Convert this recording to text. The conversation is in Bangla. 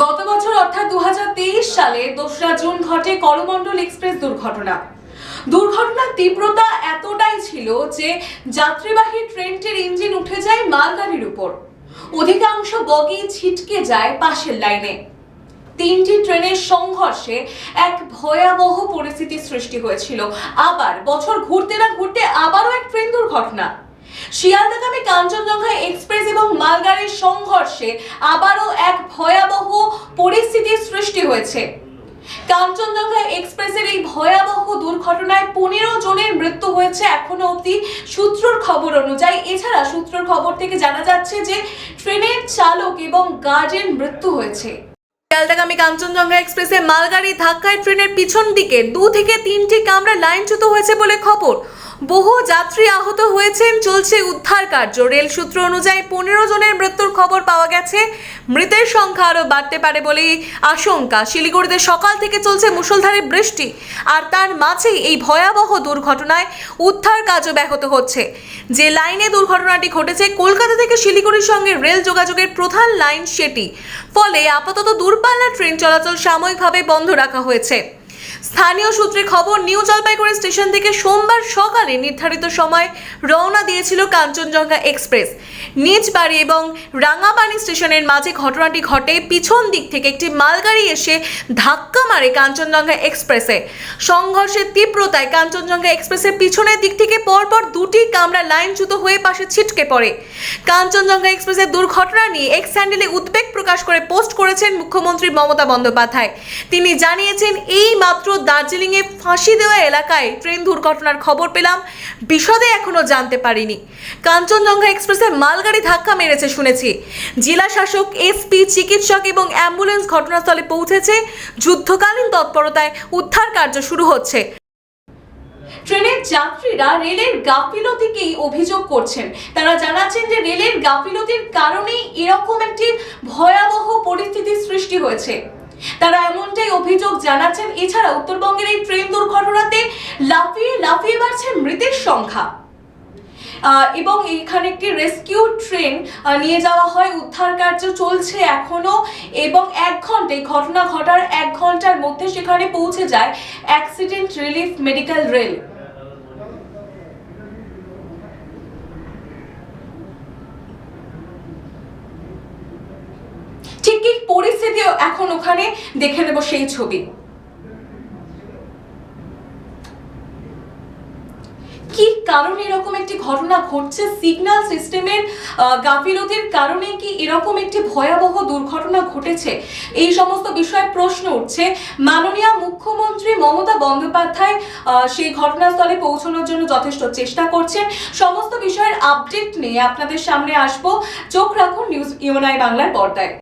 গত বছর অর্থাৎ দু হাজার তেইশ সালে দোসরা জুন ঘটে করমণ্ডল এক্সপ্রেস দুর্ঘটনা। দুর্ঘটনার তীব্রতা এতটাই ছিল যে যাত্রীবাহী ট্রেনটির ইঞ্জিন উঠে যায় মালগাড়ির উপর। অধিকাংশ বগি ছিটকে যায় পাশের লাইনে। তিনটি ট্রেনের সংঘর্ষে এক ভয়াবহ পরিস্থিতির সৃষ্টি হয়েছিল। আবার বছর ঘুরতে না ঘুরতে আবারও এক ট্রেন দুর্ঘটনা। শিয়ালদাগামী কাঞ্চনজঙ্ঘা এক্সপ্রেস এবং মালগাড়ির সংঘর্ষে আবারও এক ভয়াবহ পরিস্থিতির সৃষ্টি হয়েছে। কাঞ্চনজঙ্ঘা এক্সপ্রেসের এই ভয়াবহ দুর্ঘটনায় পনেরো জনের মৃত্যু হয়েছে এখনও অবধি সূত্রর খবর অনুযায়ী। এছাড়া সূত্রর খবর থেকে জানা যাচ্ছে যে ট্রেনের চালক এবং গার্ডের মৃত্যু হয়েছে। শিয়ালদাগামী কাঞ্চনজঙ্ঘা এক্সপ্রেসে মালগাড়ি ধাক্কায় ট্রেনের পিছন দিকে দু থেকে তিনটি কামরা লাইনচ্যুত হয়েছে বলে খবর। বহু যাত্রী আহত হয়েছেন, চলছে উদ্ধার কার্য। রেল সূত্র অনুযায়ী পনেরো জনের মৃত্যুর খবর পাওয়া গেছে। মৃতের সংখ্যা আরও বাড়তে পারে বলেই আশঙ্কা। শিলিগুড়িতে সকাল থেকে চলছে মুষলধারে বৃষ্টি, আর তার মাঝেই এই ভয়াবহ দুর্ঘটনায় উদ্ধার কাজও ব্যাহত হচ্ছে। যে লাইনে দুর্ঘটনাটি ঘটেছে, কলকাতা থেকে শিলিগুড়ির সঙ্গে রেল যোগাযোগের প্রধান লাইন সেটি। ফলে আপাতত দূরপাল্লার ট্রেন চলাচল সাময়িকভাবে বন্ধ রাখা হয়েছে। স্থানীয় সূত্রে খবর, নিউ জলপাইগুড়ি স্টেশন থেকে সোমবার সকালে নির্ধারিত সময় রওনা দিয়েছিল কাঞ্চনজঙ্ঘা এক্সপ্রেস। নিজ বাড়ি এবং রাঙাবাণী স্টেশনের মাঝে ঘটনাটি ঘটে পিছন দিক থেকে একটি মালগাড়ি এসে ধাক্কা মারে কাঞ্চনজঙ্ঘা এক্সপ্রেসে। সংঘর্ষের তীব্রতায় কাঞ্চনজঙ্ঘা এক্সপ্রেসের পিছনের দিক থেকে পরপর দুটি কামরা লাইনচ্যুত হয়ে পাশে ছিটকে পড়ে। কাঞ্চনজঙ্ঘা এক্সপ্রেসের দুর্ঘটনা নিয়ে এক্স হ্যান্ডেলে উদ্বেগ প্রকাশ করে পোস্ট করেছেন মুখ্যমন্ত্রী মমতা বন্দ্যোপাধ্যায়। তিনি জানিয়েছেন, এই মাত্র দার্জিলিংয়ে ফাঁসি দেওয়া এলাকায় ট্রেন দুর্ঘটনার খবর পেলাম। বিশদে এখনও জানতে পারিনি। কাঞ্চনজঙ্ঘা এক্সপ্রেসে মালগাড়ি ধাক্কা মেরেছে শুনেছি। জেলা শাসক, এসপি, চিকিৎসক এবং অ্যাম্বুলেন্স ঘটনাস্থলে পৌঁছেছে। যুদ্ধকালীন তৎপরতায় উদ্ধার কার্য শুরু হচ্ছে। ট্রেনের যাত্রীরা রেলের গাফিলতিকেই অভিযোগ করছেন। তারা জানাচ্ছেন যে রেলের গাফিলতির কারণেই এরকম একটি ভয়াবহ পরিস্থিতির সৃষ্টি হয়েছে। তারা এমনটাই অভিযোগ জানাচ্ছেন। এছাড়া উত্তরবঙ্গের এই ট্রেন দুর্ঘটনাতে লাফিয়ে লাফিয়ে বাড়ছে মৃতের সংখ্যা। এবং এখানে একটি রেস্কিউ ট্রেন নিয়ে যাওয়া হয়। উদ্ধার কার্য চলছে এখনও এবং এক ঘন্টায় ঘটনা ঘটার এক ঘণ্টার মধ্যে সেখানে পৌঁছে যায় অ্যাক্সিডেন্ট রিলিফ মেডিকেল রেল কি পরিস্থিতি এখন ওখানে দেখে নেব সেই ছবি। কি কারণে এরকম একটি ঘটনা ঘটছে? সিগন্যাল সিস্টেমের গাফিলতির কারণে কি এরকম একটি ভয়াবহ দুর্ঘটনা ঘটেছে? এই সমস্ত বিষয়ে প্রশ্ন উঠছে। মাননীয় মুখ্যমন্ত্রী মমতা বন্দ্যোপাধ্যায় সেই ঘটনাস্থলে পৌঁছানোর জন্য যথেষ্ট চেষ্টা করছেন। সমস্ত বিষয়ের আপডেট নিয়ে আপনাদের সামনে আসব। চোখ রাখুন নিউজ ইউনাই বাংলার পর্দায়।